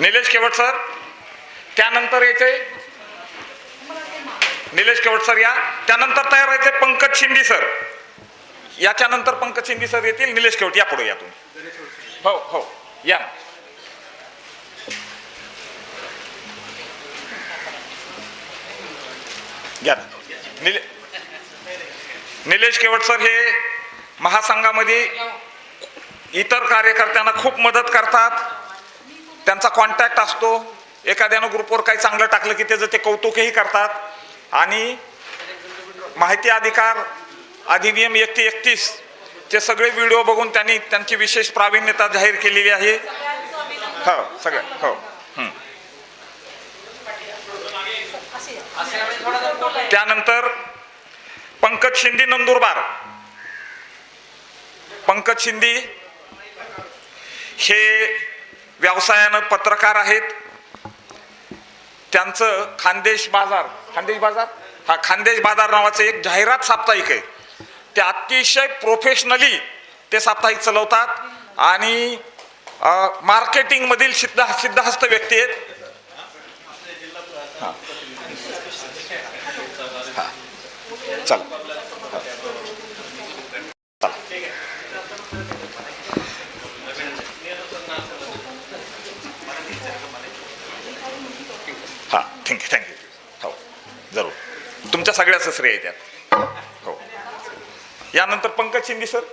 निलेश केवट sir त्यानंतर यायचे? निलेश केवट sir या. त्यानंतर तयार व्हायचे पंकज शिंदे सर. याच्यानंतर पंकज शिंदे सर येतील निलेश केवट या पुढे या तुम्ही. हो हो या. निले निलेश केवट सर हे महासंघामध्ये इतर कार्यकर्त्यांना खूप मदत करतात. त्यांचा कॉन्टॅक्ट असतो. एखाद्यानं ग्रुपवर काही चांगलं टाकलं की त्याचं ते कौतुकही करतात. आणि माहिती अधिकार अधिनियम एकशे एकतीसचे सगळे व्हिडिओ बघून त्यांनी त्यांची विशेष प्रावीण्यता जाहीर केलेली आहे. हो सगळं हो. त्यानंतर पंकज शिंदे नंदुरबार. पंकज शिंदे हे व्यवसायानं पत्रकार आहेत. त्यांचं खानदेश बाजार खानदेश बाजार? हा खानदेश बाजार नावाचं एक जाहिरात साप्ताहिक आहे. ते अतिशय प्रोफेशनली ते साप्ताहिक चालवतात आणि मार्केटिंगमधील सिद्ध सिद्धहस्त व्यक्ती आहेत. हां. चला. थँक्यू थँक्यू हो जरूर. तुमच्या सगळ्याचं श्रेय आहे त्यात हो. यानंतर पंकज शिंदे सर.